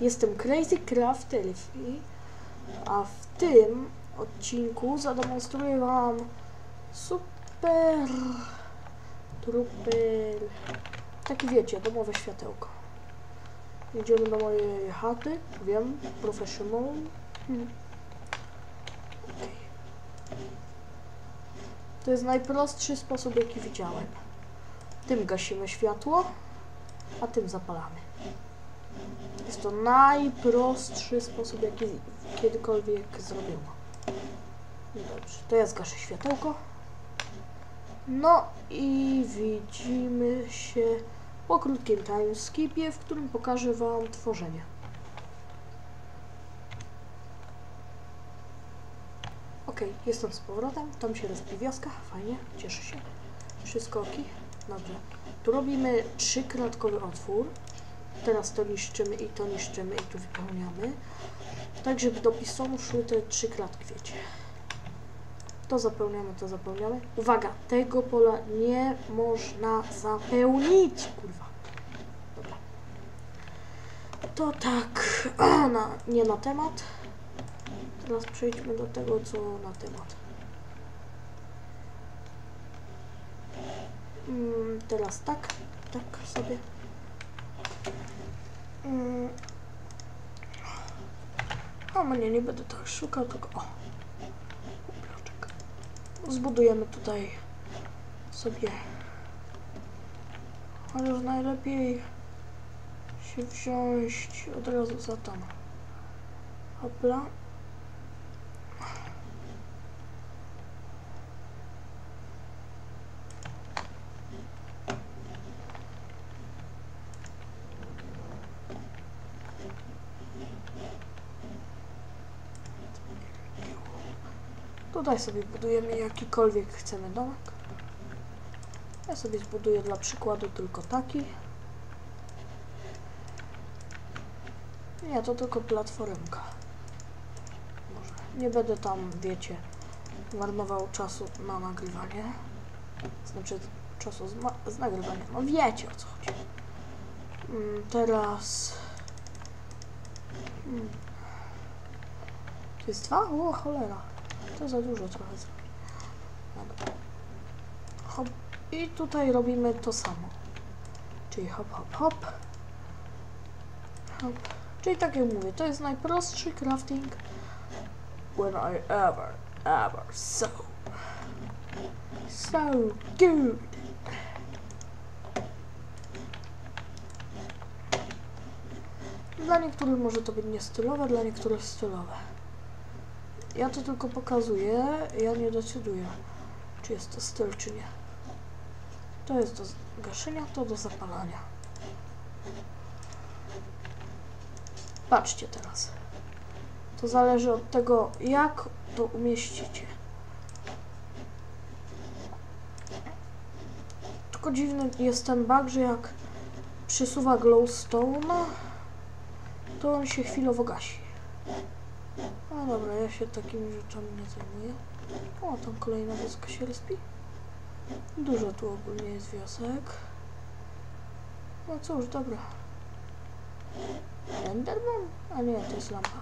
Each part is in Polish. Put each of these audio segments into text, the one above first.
Jestem Crazy Craft Elfie, a w tym odcinku zademonstruję Wam super trupel. Taki wiecie, domowe światełko. Idziemy do mojej chaty, wiem, professional. Hmm. Okej. To jest najprostszy sposób, jaki widziałem. Tym gasimy światło, a tym zapalamy. To najprostszy sposób, jaki kiedykolwiek zrobiono. No dobrze, to ja zgaszę światełko. No i widzimy się po krótkim timeskipie, w którym pokażę Wam tworzenie. Ok, jestem z powrotem, tam się rozbi wioska, fajnie, cieszę się. Wszystko ok? Dobrze. Tu robimy trzykratkowy otwór. Teraz to niszczymy i to niszczymy i tu wypełniamy. Tak, żeby do pistonu szły te trzy kratki, wiecie. To zapełniamy, to zapełniamy. Uwaga, tego pola nie można zapełnić, kurwa. Dobra. To tak, na, nie na temat. Teraz przejdźmy do tego, co na temat. Mm, teraz tak, tak sobie. Mm. A mnie nie będę tak szukał, tylko o. Bloczek. Zbudujemy tutaj sobie. Chociaż najlepiej się wziąć od razu za tam. Hopla. Tutaj sobie budujemy jakikolwiek chcemy domek. Ja sobie zbuduję dla przykładu tylko taki. Nie, to tylko platformka. Może. Nie będę tam, wiecie, marnował czasu na nagrywanie. Znaczy czasu z, z nagrywania. No wiecie o co chodzi. Mm, teraz... Mm. To jest dwa? O, cholera. To za dużo trochę zrobię. Dobra. Hop. I tutaj robimy to samo. Czyli hop, hop, hop. Hop. Czyli tak jak mówię, to jest najprostszy crafting when I ever, ever saw. So good. Dla niektórych może to być niestylowe, dla niektórych stylowe. Ja to tylko pokazuję, ja nie decyduję, czy jest to styl, czy nie. To jest do gaszenia, to do zapalania. Patrzcie teraz. To zależy od tego, jak to umieścicie. Tylko dziwny jest ten bug, że jak przysuwa glowstone, to on się chwilowo gasi. No dobra, ja się takimi rzeczami nie zajmuję. O, tam kolejna wioska się respi. Dużo tu ogólnie jest wiosek. No cóż, dobra. Enderman? A nie, to jest lampa.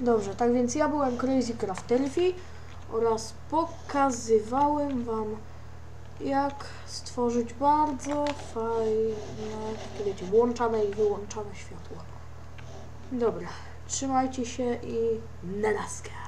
Dobrze, tak więc ja byłem Crazy Craft Elfie oraz pokazywałem wam jak stworzyć bardzo fajne, wiecie, włączane i wyłączane światło. Dobra, trzymajcie się i na laskę.